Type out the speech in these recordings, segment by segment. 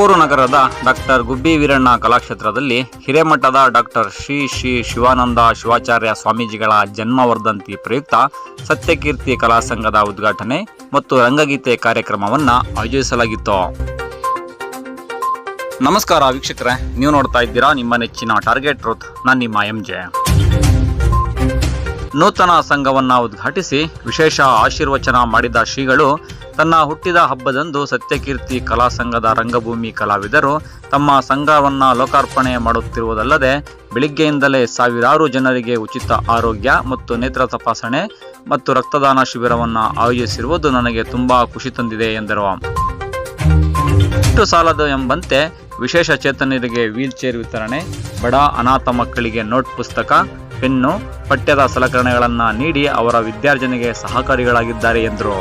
ತುಮಕೂರು ನಗರದ ಡಾಕ್ಟರ್ ಗುಬ್ಬಿ ವೀರಣ್ಣ ಕಲಾಕ್ಷೇತ್ರದಲ್ಲಿ ಹಿರೇಮಠದ ಡಾಕ್ಟರ್ ಶ್ರೀ ಶ್ರೀ ಶಿವಾನಂದ ಶಿವಾಚಾರ್ಯ ಸ್ವಾಮೀಜಿಗಳ ಜನ್ಮವರ್ಧಂತಿ ಪ್ರಯುಕ್ತ ಸತ್ಯಕೀರ್ತಿ ಕಲಾ ಸಂಘದ ಉದ್ಘಾಟನೆ ಮತ್ತು ರಂಗಗೀತೆ ಕಾರ್ಯಕ್ರಮವನ್ನು ಆಯೋಜಿಸಲಾಗಿತ್ತು. ನಮಸ್ಕಾರ ವೀಕ್ಷಕರೇ, ನೀವು ನೋಡ್ತಾ ಇದ್ದೀರಾ ನಿಮ್ಮ ನೆಚ್ಚಿನ ಟಾರ್ಗೆಟ್ ರೂತ್ ನಾನು ನಿಮ್ಮ ಎಂ ಜೆ ನೂತನ ಸಂಘವನ್ನ ಉದ್ಘಾಟಿಸಿ ವಿಶೇಷ ಆಶೀರ್ವಚನ ಮಾಡಿದ ಶ್ರೀಗಳು ತನ್ನ ಹುಟ್ಟಿದ ಹಬ್ಬದಂದು ಸತ್ಯಕೀರ್ತಿ ಕಲಾ ಸಂಘದ ರಂಗಭೂಮಿ ಕಲಾವಿದರು ತಮ್ಮ ಸಂಘವನ್ನ ಲೋಕಾರ್ಪಣೆ ಮಾಡುತ್ತಿರುವುದಲ್ಲದೆ ಬೆಳಿಗ್ಗೆಯಿಂದಲೇ ಸಾವಿರಾರು ಜನರಿಗೆ ಉಚಿತ ಆರೋಗ್ಯ ಮತ್ತು ನೇತ್ರ ತಪಾಸಣೆ ಮತ್ತು ರಕ್ತದಾನ ಶಿಬಿರವನ್ನು ಆಯೋಜಿಸಿರುವುದು ನನಗೆ ತುಂಬಾ ಖುಷಿ ತಂದಿದೆ ಎಂದರು. ಇಷ್ಟು ಸಾಲದು ಎಂಬಂತೆ ವಿಶೇಷ ಚೇತನರಿಗೆ ವೀಲ್ ಚೇರ್ ವಿತರಣೆ, ಬಡ ಅನಾಥ ಮಕ್ಕಳಿಗೆ ನೋಟ್ ಪುಸ್ತಕ ಪೆನ್ನು ಪಠ್ಯದ ಸಲಕರಣೆಗಳನ್ನು ನೀಡಿ ಅವರ ವಿದ್ಯಾರ್ಜನೆಗೆ ಸಹಕಾರಿಗಳಾಗಿದ್ದಾರೆ ಎಂದರು.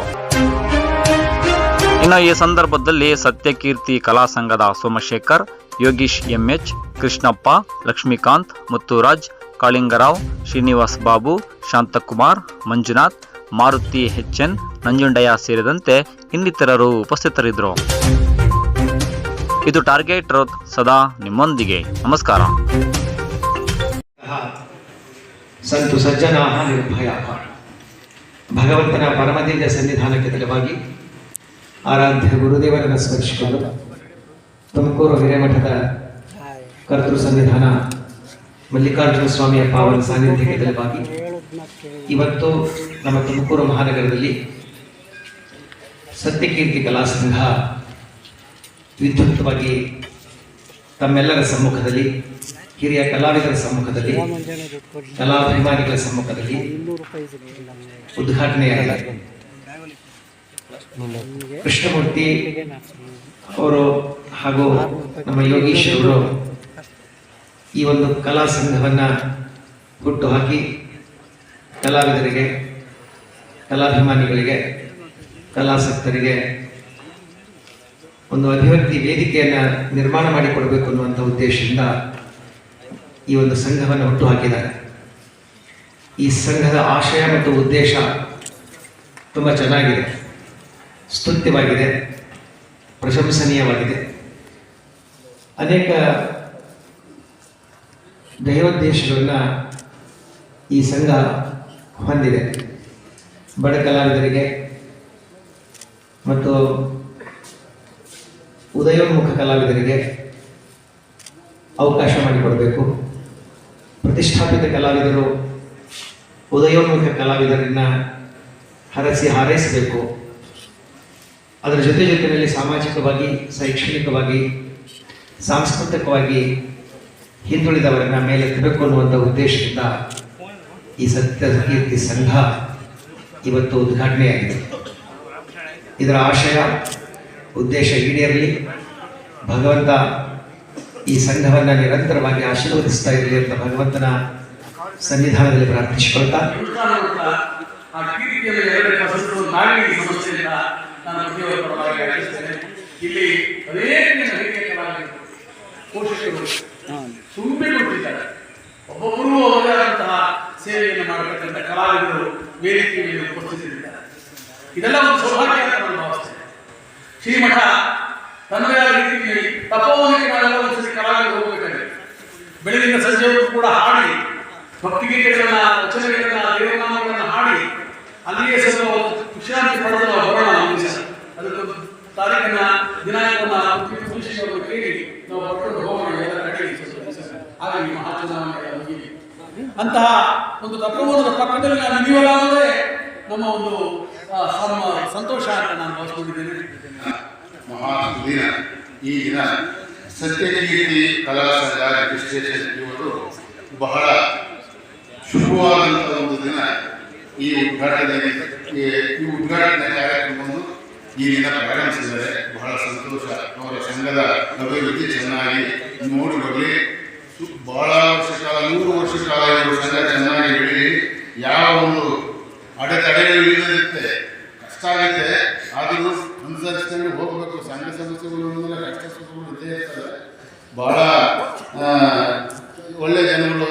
ಇನ್ನು ಈ ಸಂದರ್ಭದಲ್ಲಿ ಸತ್ಯಕೀರ್ತಿ ಕಲಾ ಸಂಘದ ಸೋಮಶೇಖರ್, ಯೋಗೀಶ್ ಎಂಎಚ್, ಕೃಷ್ಣಪ್ಪ, ಲಕ್ಷ್ಮೀಕಾಂತ್, ಮುತ್ತುರಾಜ್, ಕಾಳಿಂಗರಾವ್, ಶ್ರೀನಿವಾಸ್ ಬಾಬು, ಶಾಂತಕುಮಾರ್, ಮಂಜುನಾಥ್, ಮಾರುತಿ ಹೆಚ್ಎನ್ ನಂಜುಂಡಯ್ಯ ಸೇರಿದಂತೆ ಇನ್ನಿತರರು ಉಪಸ್ಥಿತರಿದ್ದರು. ಇದು ಟಾರ್ಗೆಟ್ ರೋತ್ ಸದಾ ನಿಮ್ಮೊಂದಿಗೆ. ನಮಸ್ಕಾರ. ಸಂತು ಸಜ್ಜನಾಹ ನಿರ್ಭಯ ಭಗವಂತನ ಪರಮದಿವ್ಯ ಸನ್ನಿಧಾನಕ್ಕೆ ತಲುವಾಗಿ ಆರಾಧ್ಯ ಗುರುದೇವರನ್ನು ಸ್ಮರಿಸಿಕೊಂಡು ತುಮಕೂರು ಹಿರೇಮಠದ ಕರ್ತೃ ಸನ್ನಿಧಾನ ಮಲ್ಲಿಕಾರ್ಜುನ ಸ್ವಾಮಿಯ ಪಾವನ ಸಾನ್ನಿಧ್ಯಕ್ಕೆ ತಲುವಾಗಿ ಇವತ್ತು ನಮ್ಮ ತುಮಕೂರು ಮಹಾನಗರದಲ್ಲಿ ಸತ್ಯಕೀರ್ತಿ ಕಲಾ ಸಂಘ ವಿದ್ಯುಕ್ತವಾಗಿ ತಮ್ಮೆಲ್ಲರ ಸಮ್ಮುಖದಲ್ಲಿ ಹಿರಿಯ ಕಲಾವಿದರ ಸಮ್ಮುಖದಲ್ಲಿ ಕಲಾಭಿಮಾನಿಗಳ ಸಮ್ಮುಖದಲ್ಲಿ ಉದ್ಘಾಟನೆಯಾಗಿದೆ. ಕೃಷ್ಣಮೂರ್ತಿ ಅವರು ಹಾಗೂ ನಮ್ಮ ಯೋಗೀಶ್ ಅವರು ಈ ಒಂದು ಕಲಾ ಸಂಘವನ್ನ ಹುಟ್ಟು ಹಾಕಿ ಕಲಾವಿದರಿಗೆ, ಕಲಾಭಿಮಾನಿಗಳಿಗೆ, ಕಲಾಸಕ್ತರಿಗೆ ಒಂದು ಅಭಿವ್ಯಕ್ತಿ ವೇದಿಕೆಯನ್ನು ನಿರ್ಮಾಣ ಮಾಡಿಕೊಡಬೇಕು ಅನ್ನುವಂಥ ಉದ್ದೇಶದಿಂದ ಈ ಒಂದು ಸಂಘವನ್ನು ಹುಟ್ಟು ಹಾಕಿದ್ದಾರೆ ಈ ಸಂಘದ ಆಶಯ ಮತ್ತು ಉದ್ದೇಶ ತುಂಬ ಚೆನ್ನಾಗಿದೆ. ಸ್ತುತ್ಯವಾಗಿದೆ. ಪ್ರಶಂಸನೀಯವಾಗಿದೆ. ಅನೇಕ ದೈವೋದ್ದೇಶಗಳನ್ನ ಈ ಸಂಘ ಹೊಂದಿದೆ. ಬಡ ಕಲಾವಿದರಿಗೆ ಮತ್ತು ಉದಯೋನ್ಮುಖ ಕಲಾವಿದರಿಗೆ ಅವಕಾಶ ಮಾಡಿಕೊಡಬೇಕು. ಪ್ರತಿಷ್ಠಾಪಿತ ಕಲಾವಿದರು, ಉದಯೋನ್ಮುಖ ಕಲಾವಿದರನ್ನ ಹರಸಿ ಹಾರೈಸಬೇಕು. ಅದರ ಜೊತೆ ಜೊತೆಯಲ್ಲಿ ಸಾಮಾಜಿಕವಾಗಿ, ಶೈಕ್ಷಣಿಕವಾಗಿ, ಸಾಂಸ್ಕೃತಿಕವಾಗಿ ಹಿಂದುಳಿದವರನ್ನ ಮೇಲೆತ್ತಬೇಕು ಅನ್ನುವಂಥ ಉದ್ದೇಶದಿಂದ ಈ ಸತ್ಯ ಕೀರ್ತಿ ಸಂಘ ಇವತ್ತು ಉದ್ಘಾಟನೆಯಾಗಿದೆ. ಇದರ ಆಶಯ, ಉದ್ದೇಶ ಈಡೇರಲಿ. ಭಗವಂತ ಈ ಸಂಘವನ್ನು ನಿರಂತರವಾಗಿ ಆಶೀರ್ವದಿಸ್ತಾ ಇರಲಿ ಅಂತ ಭಗವಂತನ ಸನ್ನಿಧಾನದಲ್ಲಿ ಪ್ರಾರ್ಥಿಸಿಕೊಳ್ತಾ. ಇಲ್ಲಿ ಅನೇಕ ಒಬ್ಬೊಬ್ಬರು ಅವರಾದಂತಹ ಸೇವೆಯನ್ನು ಮಾಡತಕ್ಕಂಥ ಕಲಾವಿದರು ವೇದಿಕೆ ಮೇಲೆ ಉಪಸ್ಥಿತರಿದ್ದಾರೆ ಇದೆಲ್ಲ ಒಂದು ಸೌಭಾಗ್ಯ ಅಂತ ಶ್ರೀಮಠ ತನ್ನದೇ ಸಂಜೆವರೆಗೂ ಕೂಡ ಹಾಡಿ ಭಕ್ತಿಗೀತೆಗಳನ್ನ ರಚನೆಗಳನ್ನ ದೇವನಾಮಗಳನ್ನ ಹಾಡಿ, ಅಲ್ಲಿಯೇ ಸ್ವಲ್ಪ ವಿಶ್ರಾಂತಿ ಪಡೆದು ನಾವು ಬರೋಣ ಅದಕ್ಕೊಂದು ತಾರೀಕನ್ನ ದಿನಾಂಕವನ್ನ ಪುರುಷರನ್ನು ಕೇಳಿ ನಾವು ಹೊರಟು ಹೋಗೋಣ ಎಲ್ಲ ದಿವಸ. ಹಾಗಾಗಿ ಮಹಾಚುನಾವಣೆ ಮುಗಿಲಿ ಅಂತಹ ಒಂದು ತತ್ವಬೋಧದ ಪಕ್ಕದಲ್ಲಿ ನಾನು ಅನ್ನೋದೇ ನಮ್ಮ ಒಂದು ಸಂತೋಷ ಅಂತ ನಾನು ಭಾವಿಸ್ಕೊಂಡಿದ್ದೇನೆ. ಮಹಾ ಈ ದಿನ ಸತ್ಯಕೀರ್ತಿ ಕಲಾ ಸಂಘ ರಿಜಿಸ್ಟ್ರೇಷನ್ ಇವರು ಬಹಳ ಶುಭವಾದಂಥ ಒಂದು ದಿನ. ಈ ಉದ್ಘಾಟನೆ ಈ- ಉದ್ಘಾಟನೆ ಕಾರ್ಯಕ್ರಮವನ್ನು ಈ ದಿನ ಪ್ರಾರಂಭಿಸಿದ್ದಾರೆ. ಬಹಳ ಸಂತೋಷ. ಅವರ ಸಂಘದ ಅಭಿವೃದ್ಧಿ ಚೆನ್ನಾಗಿ ನೋಡಿ ಬರಲಿ. ಬಹಳ ವರ್ಷ ಕಾಲ ನೂರು ವರ್ಷ ಕಾಲ ಇವರು ಸಂಘ ಚೆನ್ನಾಗಿ ಬೆಳೀಲಿ ಯಾವ ಒಂದು ಅಡೆತಡೆಗಳು ಇಲ್ಲದಿರುತ್ತೆ ಕಷ್ಟ ಆಗುತ್ತೆ. ಆದರೂ ಅನುಸರಿಸ್ಕೊಂಡು ಹೋಗಬೇಕು. ಸಂಘ ಸಮಸ್ಯೆಗಳು ಅಂದರೆ ಕಷ್ಟ ಸುಖಗಳು ಇದ್ದೇ ಇರ್ತದೆ. ಬಹಳ ಒಳ್ಳೆಯ ಒಳ್ಳೆ ಜನಗಳು